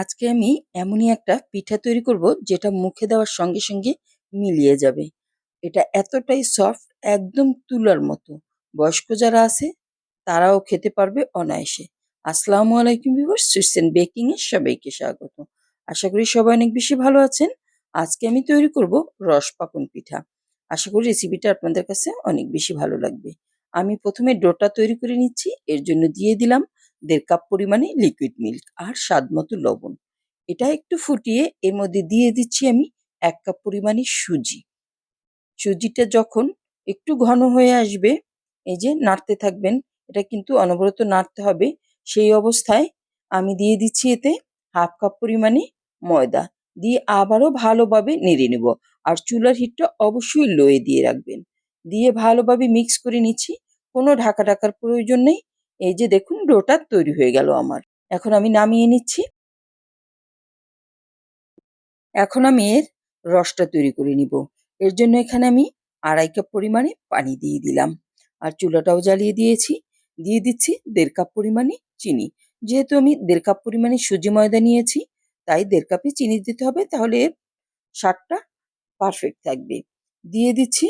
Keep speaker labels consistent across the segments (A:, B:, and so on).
A: আজকে আমি এমনই একটা পিঠা তৈরি করব যেটা মুখে দেওয়ার সঙ্গে সঙ্গে মিলিয়ে যাবে। এটা এতটাই সফট একদম তুলার মতো। বয়স্ক যারা আছে, তারাও খেতে পারবে অনায়াসে। আসসালামু আলাইকুম ভিউয়ার্স সুইসেন বেকিং এর সবাইকে স্বাগত। আশা করি সবাই অনেক বেশি ভালো আছেন। আজকে আমি তৈরি করব রস পাকন পিঠা। আশা করি রেসিপিটা আপনাদের কাছে অনেক বেশি ভালো লাগবে। আমি প্রথমে ডোটা তৈরি করে নিচ্ছি, এর জন্য দিয়ে দিলাম দেড় কাপ পরিমাণে লিকুইড মিল্ক আর স্বাদ মতো লবণ। এটা একটু ফুটিয়ে এর মধ্যে দিয়ে দিচ্ছি আমি এক কাপ পরিমাণে সুজি। সুজিটা যখন একটু ঘন হয়ে আসবে, এই যে নাড়তে থাকবেন, এটা কিন্তু অনবরত নাড়তে হবে, সেই অবস্থায় আমি দিয়ে দিচ্ছি এতে হাফ কাপ পরিমাণে ময়দা দিয়ে আবারও ভালোভাবে নেড়ে নেব। আর চুলার হিটটা অবশ্যই লোয়ে দিয়ে রাখবেন। দিয়ে ভালোভাবে মিক্স করে নিচ্ছি, কোনো ঢাকা ঢাকার প্রয়োজন নেই। এই যে দেখুন, ডোটা তৈরি হয়ে গেল আমার। এখন আমি নামিয়ে নিচ্ছি। এখন আমি এর রসটা তৈরি করে নিব। এর জন্য এখানে আমি আড়াই কাপ পরিমাণে পানি দিয়ে দিলাম। আর চুলাটাও জ্বালিয়ে দিয়েছি। দিয়ে দিচ্ছি দেড় কাপ পরিমাণে চিনি। যেহেতু আমি দেড় কাপ পরিমাণে সুজি ময়দা নিয়েছি, তাই দেড় কাপে চিনি দিতে হবে, তাহলে এর স্বাদটা পারফেক্ট থাকবে। দিয়ে দিচ্ছি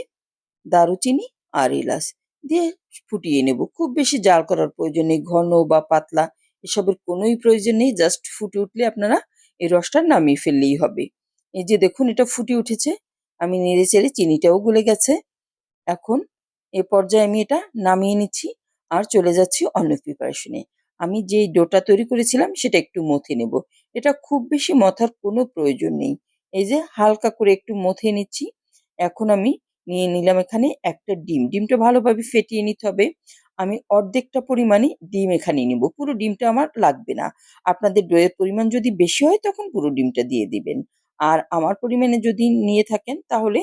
A: দারুচিনি আর এলাচ। দিয়ে ফুটিয়ে নেব। খুব বেশি জাল করার প্রয়োজন নেই, ঘন বা পাতলা, এসবের কোনোই প্রয়োজন নেই জাস্ট ফুটে উঠলে আপনারা এই রসটা নামিয়ে ফেললেই হবে। এই যে দেখুন, এটা ফুটে উঠেছে, আমি নেড়ে চেড়ে চিনিটাও গলে গেছে। এখন এ পর্যায়ে আমি এটা নামিয়ে নিচ্ছি আর চলে যাচ্ছি অন্য প্রিপারেশনে আমি যেই ডোটা তৈরি করেছিলাম, সেটা একটু মথে নেব। এটা খুব বেশি মথার কোনো প্রয়োজন নেই। এই যে হালকা করে একটু মথে নিচ্ছি, এখন আমি নিয়ে নিলাম এখানে একটা ডিম। ডিমটা ভালোভাবে ফেটিয়ে নিতে হবে। আমি অর্ধেকটা পরিমাণে ডিম এখানে নিব। পুরো ডিমটা আমার লাগবে না। আপনাদের দইয়ের পরিমাণ যদি বেশি হয় তখন পুরো ডিমটা দিয়ে দিবেন। আর আমার পরিমাণে যদি নিয়ে থাকেন তাহলে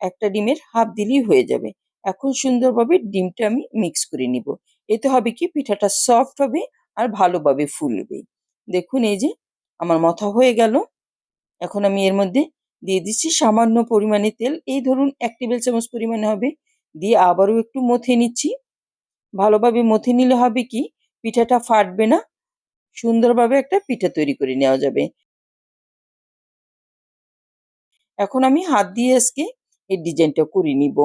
A: একটা ডিমের হাফ দিলেই হয়ে যাবে। এখন সুন্দরভাবে ডিমটা আমি মিক্স করে নিব। এতে হবে কি? পিঠাটা সফট হবে আর ভালোভাবে ফুলবে। দেখুন এই যে আমার মাথা হয়ে গেল। এখন আমি এর মধ্যে দিয়ে দিচ্ছি সামান্য পরিমাণে তেল। এই ধরুন এক টেবিল চামচ পরিমাণে হবে। দিয়ে আবারও একটু মথে নিচ্ছি। ভালোভাবে মথে নিলে হবে কি, পিঠাটা ফাটবে না। সুন্দরভাবে একটা পিঠা তৈরি করে নেওয়া যাবে। এখন আমি হাত দিয়ে আজকে এই ডিজাইনটা করে নিব।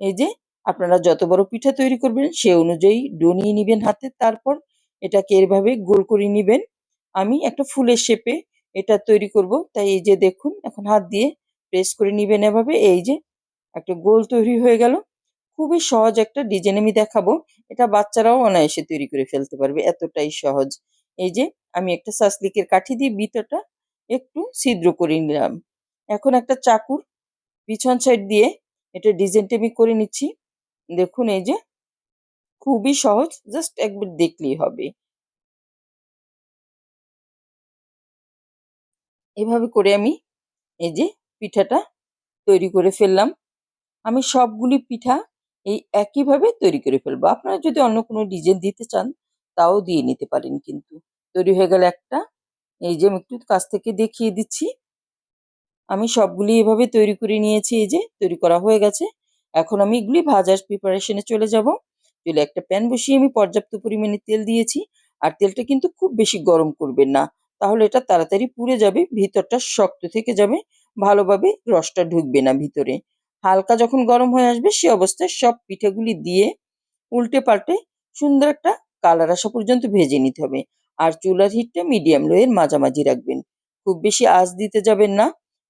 A: এই যে আপনারা যত বড় পিঠা তৈরি করবেন, সে অনুযায়ী ডো নিয়ে নিবেন হাতে। তারপর এটাকে এভাবে গোল করে নিবেন। আমি একটা ফুলের শেপে এটা তৈরি করব। তাই এই যে দেখুন, এখন হাত দিয়ে প্রেস করে নিবেন এভাবে। এই যে একটা গোল তৈরি হয়ে গেল। খুবই সহজ একটা ডিজাইন আমি দেখাবো। এটা বাচ্চারাও অনায়াসে তৈরি করে ফেলতে পারবে। এতটাই সহজ। এই যে আমি একটা সাসলিকের কাঠি দিয়ে ভিতরটা একটু ছিদ্র করে নিলাম। এখন একটা চাকুর পিছন সাইড দিয়ে এটা ডিজাইনটা আমি করে নিচ্ছি। দেখুন এই যে খুবই সহজ। জাস্ট একবার দেখলেই হবে। এভাবে করে আমি এই যে পিঠাটা তৈরি করে ফেললাম। আমি সবগুলি পিঠা এই একইভাবে তৈরি করে ফেলব। আপনারা যদি অন্য কোনো ডিজাইন দিতে চান, তাও দিয়ে নিতে পারেন কিন্তু। তৈরি হয়ে গেল একটা। এই যে আমি একটু কাছ থেকে দেখিয়ে দিচ্ছি। আমি সবগুলি এভাবে তৈরি করে নিয়েছি, এই যে তৈরি করা হয়ে গেছে। এখন আমি এগুলি ভাজার প্রিপারেশনে চলে যাব। চলে একটা প্যান বসিয়ে আমি পর্যাপ্ত পরিমাণে তেল দিয়েছি। আর তেলটা কিন্তু খুব বেশি গরম করবেন না। তাহলে এটা তাড়াতাড়ি পুড়ে যাবে, ভিতরটা শক্ত থেকে যাবে, ভালোভাবে রসটা ঢুকবে না ভিতরে। হালকা যখন গরম হয়ে আসবে, সে অবস্থায় সব পিঠেগুলি দিয়ে উল্টে পাল্টে সুন্দর একটা কালার আসা পর্যন্ত ভেজে নিতে হবে। আর চুলার হিটটা মিডিয়াম লোয়ের মাঝামাঝি রাখবেন। খুব বেশি আঁচ দিতে যাবেন না,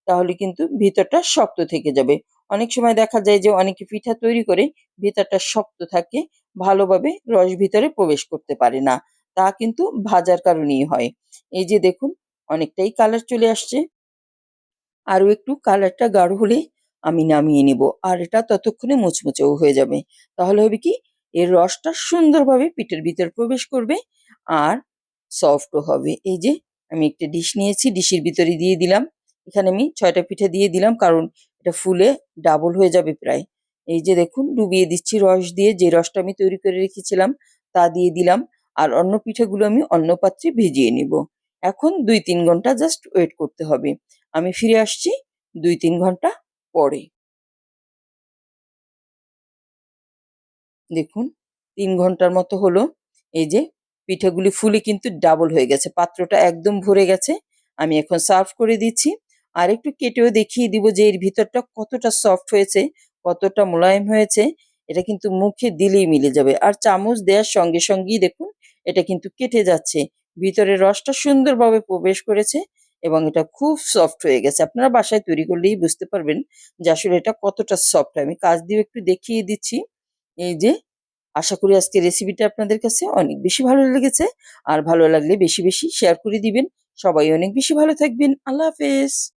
A: তাহলে কিন্তু ভিতরটা শক্ত থেকে যাবে। অনেক সময় দেখা যায় যে অনেকে পিঠা তৈরি করে, ভিতরটা শক্ত থাকে, ভালোভাবে রস ভিতরে প্রবেশ করতে পারে না। তা কিন্তু ভাজার কারণেই হয়। এই যে দেখুন, অনেকটাই কালার চলে আসছে। আরও একটু কালারটা গাঢ় হলে আমি নামিয়ে নিব। আর এটা ততক্ষণে মুচমুচেও হয়ে যাবে। তাহলে হবে কি, এর রসটা সুন্দরভাবে পিঠের ভিতর প্রবেশ করবে আর সফটও হবে। এই যে আমি একটা ডিশ নিয়েছি ডিশের ভিতরে দিয়ে দিলাম। এখানে আমি ছয়টা পিঠে দিয়ে দিলাম কারণ এটা ফুলে ডাবল হয়ে যাবে প্রায়। এই যে দেখুন, ডুবিয়ে দিচ্ছি রস দিয়ে। যে রসটা আমি তৈরি করে রেখেছিলাম, তা দিয়ে দিলাম। আর অন্য পিঠেগুলো আমি অন্য পাত্রে ভিজিয়ে নিব। এখন দুই তিন ঘণ্টা জাস্ট ওয়েট করতে হবে। আমি ফিরে আসছি দুই তিন ঘণ্টা পরে। দেখুন, তিন ঘণ্টার মতো হলো। এই যে পিঠাগুলি ফুলে কিন্তু ডাবল হয়ে গেছে, পাত্রটা একদম ভরে গেছে। আমি এখন সার্ভ করে দিচ্ছি। আর একটু কেটেও দেখিয়ে দিব যে এর ভিতরটা কতটা সফট হয়েছে, কতটা মোলায়েম হয়েছে। এটা কিন্তু মুখে দিলেই মিলে যাবে। আর চামচ দেওয়ার সঙ্গে সঙ্গেই দেখুন, এটা কিন্তু কেটে যাচ্ছে। ভিতরে রসটা সুন্দরভাবে প্রবেশ করেছে এবং এটা খুব সফট হয়ে গেছে। আপনারা বাসায় তৈরি করলেই বুঝতে পারবেন যে আসলে এটা কতটা সফট আমি কাজ দিয়ে একটু দেখিয়ে দিচ্ছি। এই যে, আশা করি আজকে রেসিপিটা আপনাদের কাছে অনেক বেশি ভালো লেগেছে। আর ভালো লাগলে বেশি বেশি শেয়ার করে দিবেন। সবাই অনেক বেশি ভালো থাকবেন। আল্লাহ হাফেজ।